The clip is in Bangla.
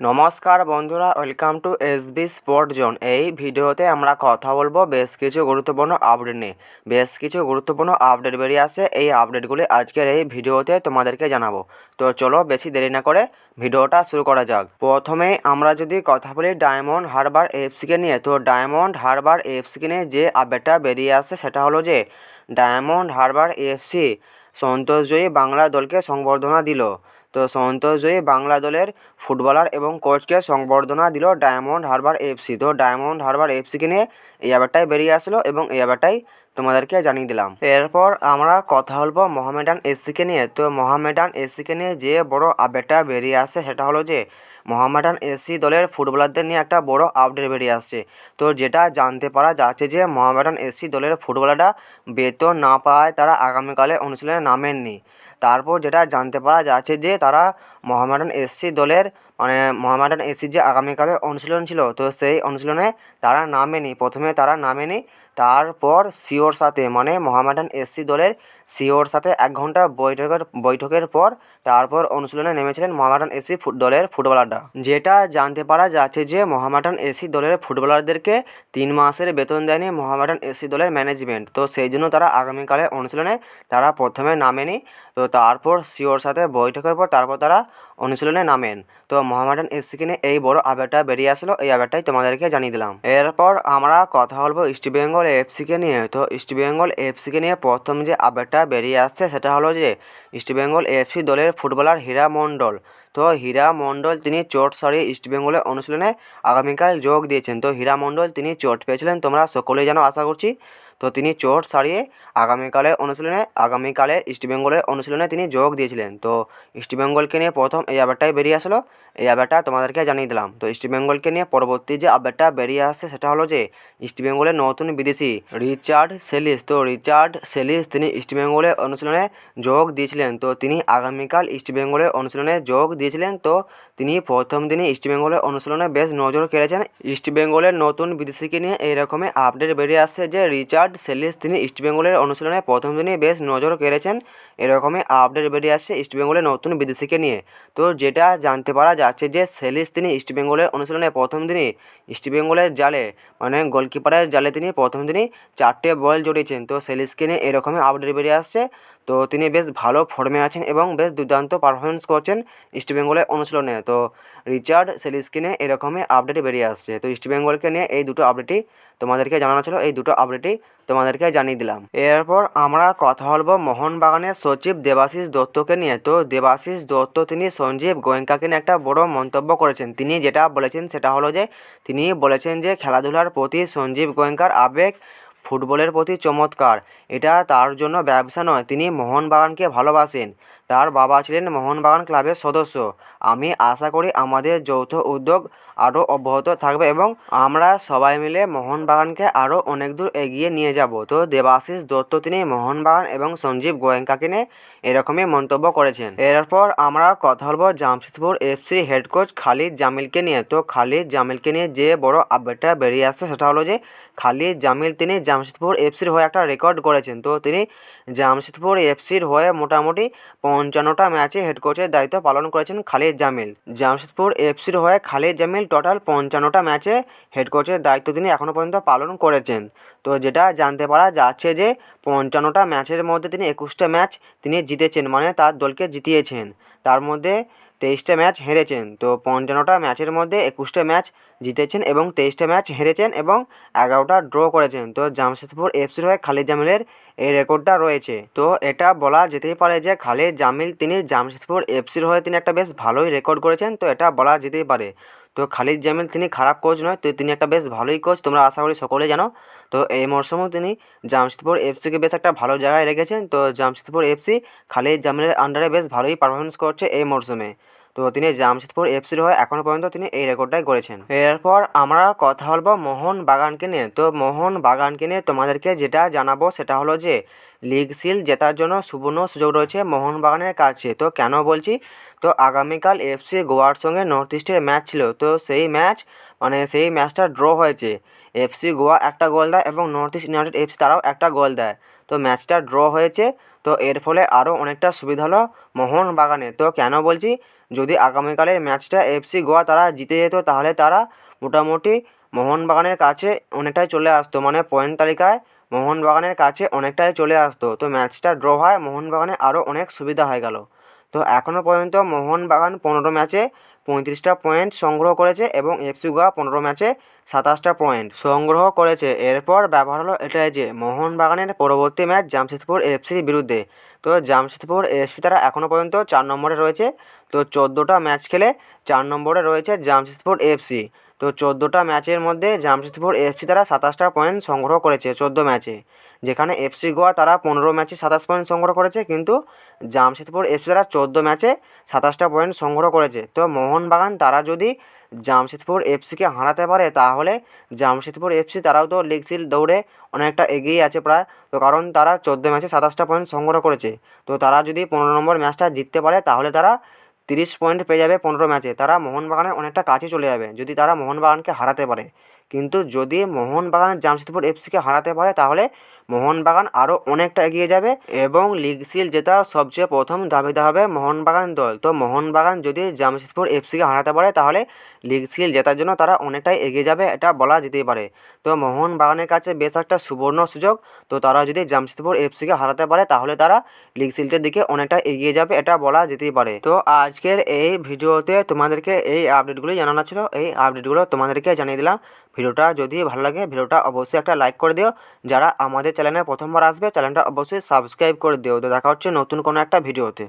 নমস্কার বন্ধুরা welcome to S B sport zone এই ভিডিওতে আমরা কথা বলব বেশ কিছু গুরুত্বপূর্ণ আপডেট নিয়ে। বেশ কিছু গুরুত্বপূর্ণ আপডেট বেরিয়ে আসে এই আপডেটগুলি আজকের এই ভিডিওতে তোমাদেরকে জানাব। তো চলো বেশি দেরি না করে ভিডিওটা শুরু করা যাক। প্রথমেই আমরা যদি কথা বলি ডায়মন্ড হারবার এফসিকে নিয়ে। তো ডায়মন্ড হারবার এফসিকে নিয়ে যে আপডেটটা বেরিয়ে আসে সেটা হলো যে ডায়মন্ড হারবার এফসি সন্তোষজয়ী বাংলা দলকে সংবর্ধনা দিল। তো সন্তোষজয়ী বাংলা দলের ফুটবলার এবং কোচকে সংবর্ধনা দিল ডায়মন্ড হারবার এফসি তো ডায়মন্ড হারবার এফসিকে নিয়ে এই ব্যাপারটাই বেরিয়ে আসলো এবং এই ব্যাপারটাই তোমাদেরকে জানিয়ে দিলাম। এরপর আমরা কথা বলব মোহামেডান এসসিকে নিয়ে। তো মোহামেডান এসসিকে নিয়ে যে বড় আপডেটটা বেরিয়ে আসে সেটা হলো যে, মোহামেডান এসসি দলের ফুটবলারদের নিয়ে একটা বড় আপডেট বেরিয়ে আসছে। তো যেটা জানতে পারা যাচ্ছে যে, মোহামেডান এসসি দলের ফুটবলাররা বেতন না পাওয়ায় তারা আগামীকালে অনুশীলনে নামেননি। তারপর যেটা জানতে পারা যাচ্ছে যে তারা মোহামেডান এসসি দলের মানে মোহামেডান এসসির যে আগামীকালে অনুশীলন ছিল, তো সেই অনুশীলনে তারা নামেনি। প্রথমে তারা নামেনি, তারপর সিওর সাথে মানে মোহামেডান এসসি দলের সিওর সাথে এক ঘণ্টা বৈঠকের বৈঠকের পর তারপর অনুশীলনে নেমেছিলেন মোহামেডান এসসি দলের ফুটবলাররা। যেটা জানতে পারা যাচ্ছে যে মোহামেডান এসসি দলের ফুটবলারদেরকে তিন মাসের বেতন দেয়নি মোহামেডান এসসি দলের ম্যানেজমেন্ট, তো সেই জন্য তারা আগামীকালের অনুশীলনে তারা প্রথমে নামেনি। তো তারপর সিওর সাথে বৈঠকের পর তারপর তারা অনুশীলনে নামেন। তো মোহামেডান নিয়ে এই বড় আপডেটটা বেরিয়ে আসলো, এই আপডেটটাই তোমাদেরকে জানিয়ে দিলাম। এরপর আমরা কথা বলব ইস্টবেঙ্গল এফসিকে নিয়ে। তো ইস্টবেঙ্গল এফসিকে নিয়ে প্রথম যে আপডেটটা বেরিয়ে আসছে সেটা হলো যে ইস্টবেঙ্গল এফসি দলের ফুটবলার হীরা মণ্ডল। তো হীরা মণ্ডল তিনি চোট সরিয়ে ইস্টবেঙ্গলের অনুশীলনে আগামীকাল যোগ দিয়েছেন। তো হীরা মণ্ডল তিনি চোট পেয়েছিলেন, তোমরা সকলেই জানো, আশা করছি। তো তিনি চোট সারিয়ে আগামীকালের অনুশীলনে আগামীকালে ইস্টবেঙ্গলের অনুশীলনে তিনি যোগ দিয়েছিলেন। তো ইস্টবেঙ্গলকে নিয়ে প্রথম এই আপডেটটাই বেরিয়ে আসলো। এই আপডেটটা তোমাদেরকে জানিয়ে দিলাম। তো ইস্টবেঙ্গলকে নিয়ে পরবর্তী যে আপডেটটা বেরিয়ে আসছে সেটা হলো যে ইস্টবেঙ্গলের নতুন বিদেশি রিচার্ড সেলিস। তো রিচার্ড সেলিস তিনি ইস্টবেঙ্গলের অনুশীলনে যোগ দিয়েছিলেন। তো তিনি আগামীকাল ইস্টবেঙ্গলের অনুশীলনে যোগ দিয়েছিলেন। তো তিনি প্রথম দিনই ইস্টবেঙ্গলের অনুশীলনে বেশ নজর কেড়েছেন। ইস্টবেঙ্গলের নতুন বিদেশিকে নিয়ে এই রকমের আপডেট বেরিয়ে আসছে যে, রিচার্ড সেলিস, তিনি ইস্টবেঙ্গলের অনুশীলনে প্রথম দিনই বেশ নজর কেড়েছেন। এরকমই আপডেট বেরিয়ে আসছে ইস্টবেঙ্গলের নতুন বিদেশিকে নিয়ে। তো যেটা জানতে পারা যাচ্ছে যে, সেলিস তিনি ইস্টবেঙ্গলের অনুশীলনে প্রথম দিনই ইস্টবেঙ্গলের জালে মানে গোলকিপারের জালে তিনি প্রথম দিনই চারটে বল জড়িয়েছেন। তো সেলিসকে নিয়ে এরকমই আপডেট বেরিয়ে আসছে। তো তিনি বেশ ভালো ফর্মে আছেন এবং বেশ দুর্দান্ত পারফরমেন্স করছেন ইস্টবেঙ্গলের অনুশীলনে। তো রিচার্ড সেলিসকে নিয়ে এরকমই আপডেট বেরিয়ে আসছে। তো ইস্টবেঙ্গলকে নিয়ে এই দুটো আপডেটই তোমাদেরকে জানানো ছিল। এই দুটো আপডেটই তোমাদেরকে জানিয়ে দিলাম। এরপর আমরা কথা বলব মোহনবাগানের সচিব দেবাশিস দত্তকে নিয়ে। তো দেবাশিস দত্ত, তিনি সঞ্জীব গোয়েঙ্কাকে নিয়ে একটা বড় মন্তব্য করেছেন। তিনি যেটা বলেছেন সেটা হলো যে, তিনি বলেছেন যে খেলাধুলার প্রতি সঞ্জীব গোয়েঙ্কার আবেগ ফুটবলের প্রতি চমৎকার। এটা তার জন্য ব্যবসা নয় তিনি মোহনবাগানকে ভালোবাসেন। তার বাবা ছিলেন মোহনবাগান ক্লাবের সদস্য। আমি আশা করি আমাদের যৌথ উদ্যোগ আরও অব্যাহত থাকবে এবং আমরা সবাই মিলে মোহনবাগানকে আরও অনেক দূর এগিয়ে নিয়ে যাব। তো দেবাশিস দত্ত তিনি মোহনবাগান এবং সঞ্জীব গোয়েঙ্কাকে নিয়ে এরকমই মন্তব্য করেছেন। এরপর আমরা কথা বলব Jamshedpur FC head coach Khalid জামিলকে নিয়ে। তো খালিদ জামিলকে নিয়ে যে বড় আপডেটটা বেরিয়ে আসছে সেটা হলো যে খালিদ জামিল তিনি জামশেদপুর এফসির হয়ে একটা রেকর্ড করেছেন তো তিনি জামশেদপুর এফসির হয়ে মোটামুটি পঞ্চান্নটা ম্যাচে হেড কোচের দায়িত্ব পালন করেছেন খালিদ জামিল। জামশেদপুর এফসির হয়ে খালিদ জামিল টোটাল পঞ্চান্নটা ম্যাচে হেড কোচের দায়িত্ব তিনি এখনও পর্যন্ত পালন করেছেন। তো যেটা জানতে পারা যাচ্ছে যে, পঞ্চান্নটা ম্যাচের মধ্যে তিনি একুশটা ম্যাচ তিনি জিতেছেন মানে তার দলকে জিতিয়েছেন। তার মধ্যে তেইশটা ম্যাচ হেরেছেন। তো পঞ্চান্নটা ম্যাচের মধ্যে একুশটা ম্যাচ জিতেছেন এবং তেইশটা ম্যাচ হেরেছেন এবং এগারোটা ড্র করেছেন। তো জামশেদপুর এফসির হয়ে খালিদ জামিলের এই রেকর্ডটা রয়েছে। তো এটা বলা যেতেই পারে যে খালিদ জামিল তিনি জামশেদপুর এফসির হয়ে তিনি একটা বেশ ভালোই রেকর্ড করেছেন, তো এটা বলা যেতেই পারে। তো খালিদ জামিল তিনি খারাপ কোচ নয়, তো তিনি একটা বেশ ভালোই কোচ, তোমরা আশা করি সকলে জানো। তো এই মরশুমেও তিনি জামশেদপুর এফসিকে বেশ একটা ভালো জায়গায় রেখেছেন, তো জামশেদপুর এফসি খালিদ জামিলের আন্ডারে বেশ ভালোই পারফরমেন্স করছে এই মরশুমে। তো তিনি জামশেদপুর এফসির হয়ে এখনও পর্যন্ত তিনি এই রেকর্ডটাই করেছেন এরপর আমরা কথা বলব মোহন বাগানকে নিয়ে। তো মোহন বাগানকে নিয়ে তোমাদেরকে যেটা জানাব সেটা হলো যে লিগ সিল জেতার জন্য সুবর্ণ সুযোগ রয়েছে মোহনবাগানের কাছে। তো কেন বলছি? তো আগামীকাল এফসি গোয়ার সঙ্গে নর্থ ইস্টের ম্যাচ ছিল। তো সেই ম্যাচ মানে সেই ম্যাচটা ড্র হয়েছে। এফসি গোয়া একটা গোল দেয় এবং নর্থ ইস্ট ইউনাইটেড এফসি তারাও একটা গোল দেয়। তো ম্যাচটা ড্র হয়েছে। তো এর ফলে আরও অনেকটা সুবিধা হলো মোহনবাগানে তো কেন বলছি? যদি আগামীকালের ম্যাচটা এফসি গোয়া তারা জিতে যেত, তাহলে তারা মোটামুটি মোহনবাগানের কাছে অনেকটাই চলে আসতো। মানে পয়েন্ট তালিকায় মোহনবাগানের কাছে অনেকটাই চলে আসতো। তো ম্যাচটা ড্র হয় মোহনবাগানের আরও অনেক সুবিধা হয়ে গেল। তো এখনও পর্যন্ত মোহনবাগান পনেরো ম্যাচে পঁয়ত্রিশটা পয়েন্ট সংগ্রহ করেছে এবং এফসি গোয়া পনেরো ম্যাচে সাতাশটা পয়েন্ট সংগ্রহ করেছে। এরপর ব্যবহার হলো এটাই যে, মোহনবাগানের পরবর্তী ম্যাচ জামশেদপুর এফসির বিরুদ্ধে। তো জামশেদপুর এফসি তারা এখনও পর্যন্ত চার নম্বরে রয়েছে। তো চোদ্দোটা ম্যাচ খেলে চার নম্বরে রয়েছে জামশেদপুর এফসি তো চোদ্দোটা ম্যাচের মধ্যে জামশেদপুর এফসি তারা সাতাশটা পয়েন্ট সংগ্রহ করেছে চোদ্দ ম্যাচে। যেখানে এফসি গোয়া তারা পনেরো ম্যাচে সাতাশ পয়েন্ট সংগ্রহ করেছে, কিন্তু জামশেদপুর এফসি তারা চোদ্দ ম্যাচে সাতাশটা পয়েন্ট সংগ্রহ করেছে। তো মোহনবাগান তারা যদি জামশেদপুর এফসিকে হারাতে পারে, তাহলে জামশেদপুর এফসি তারাও তো লিগ সিল দৌড়ে অনেকটা এগিয়ে আছে প্রায়। তো কারণ তারা চোদ্দ ম্যাচে সাতাশটা পয়েন্ট সংগ্রহ করেছে। তো তারা যদি পনেরো নম্বর ম্যাচটা জিততে পারে, তাহলে তারা তিরিশ পয়েন্ট পেয়ে যাবে পনেরো ম্যাচে। তারা মোহনবাগানের অনেকটা কাছে চলে যাবে, যদি তারা মোহনবাগানকে হারাতে পারে। কিন্তু যদি মোহনবাগান জামশেদপুর এফসিকে হারাতে পারে, তাহলে মোহনবাগান আরও অনেকটা এগিয়ে যাবে এবং লিগ সিল জেতার সবচেয়ে প্রথম দাবিদার হবে মোহনবাগান দল। তো মোহনবাগান যদি জামশেদপুর এফসিকে হারাতে পারে, তাহলে লিগ সিল জেতার জন্য তারা অনেকটাই এগিয়ে যাবে, এটা বলা যেতেই পারে। তো মোহনবাগানের কাছে বেশ একটা সুবর্ণ সুযোগ। তো তারা যদি জামশেদপুর এফসিকে হারাতে পারে, তাহলে তারা লিগ সিলটের দিকে অনেকটা এগিয়ে যাবে, এটা বলা যেতেই পারে। তো আজকের এই ভিডিওতে তোমাদেরকে এই আপডেটগুলি জানানো ছিল। এই আপডেটগুলো তোমাদেরকে জানিয়ে দিলাম। ভিডিওটা যদি ভালো লাগে, ভিডিওটা অবশ্যই একটা লাইক করে দিও। যারা আমাদের চ্যানেলে প্রথমবার আসবে চ্যানেলটা অবশ্যই সাবস্ক্রাইব করে দিও। তো দেখা হচ্ছে নতুন কোনো একটা ভিডিওতে